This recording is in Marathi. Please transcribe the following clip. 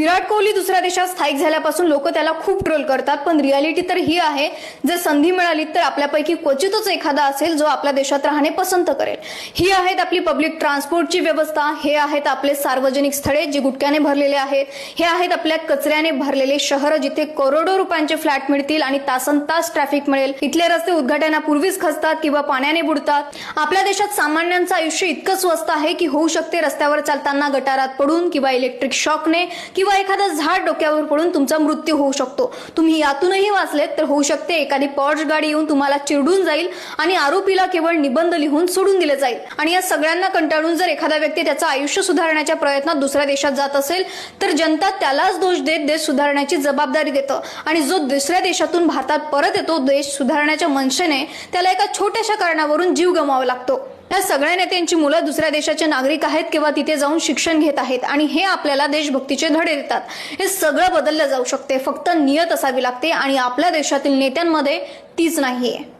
विराट कोहली दुसऱ्या देशात स्थायिक झाल्यापासून लोक त्याला खूप ट्रोल करतात. पण रियालिटी तर ही आहे जर संधी मिळाली तर आपल्यापैकी क्वचितच एखादा असेल जो आपल्या देशात राहणे पसंत करेल. ही आहेत आपली पब्लिक ट्रान्सपोर्टची व्यवस्था हे आहेत आपले सार्वजनिक स्थळे जी गुटक्याने भरलेले आहेत हे आहेत आपल्या कचऱ्याने भरलेले शहर जिथे करोडो रुपयांचे फ्लॅट मिळतील आणि तासन तास ट्रॅफिक मिळेल. इथले रस्ते उद्घाटनापूर्वीच खचतात किंवा पाण्याने बुडतात. आपल्या देशात सामान्यांचं आयुष्य इतकं स्वस्त आहे की होऊ शकते रस्त्यावर चालताना गटारात पडून किंवा इलेक्ट्रिक शॉकने किंवा एखादं झाड डोक्यावर पडून तुमचा मृत्यू होऊ शकतो. तुम्ही यातूनही वाचलेत तर होऊ शकते एखादी पॉर्च गाडी येऊन तुम्हाला चिरडून जाईल आणि आरोपीला केवळ निबंध लिहून सोडून दिले जाईल. आणि या सगळ्यांना कंटाळून जर एखादा व्यक्ती त्याचं आयुष्य सुधारण्याच्या प्रयत्नात दुसऱ्या देशात जात असेल तर जनता त्यालाच दोष देत देश सुधारण्याची जबाबदारी देतं. आणि जो दुसऱ्या देशातून भारतात परत येतो देश सुधारण्याच्या मनशेने त्याला एका छोट्याशा कारणावरून जीव गमावा लागतो. या सगळ्या नेत्यांची मुलं दुसऱ्या देशाचे नागरिक आहेत किंवा तिथे जाऊन शिक्षण घेत आहेत आणि हे आपल्याला देशभक्तीचे धडे देतात. हे सगळं बदललं जाऊ शकते. फक्त नियत असावी लागते आणि आपल्या देशातील नेत्यांमध्ये तीच नाहीये.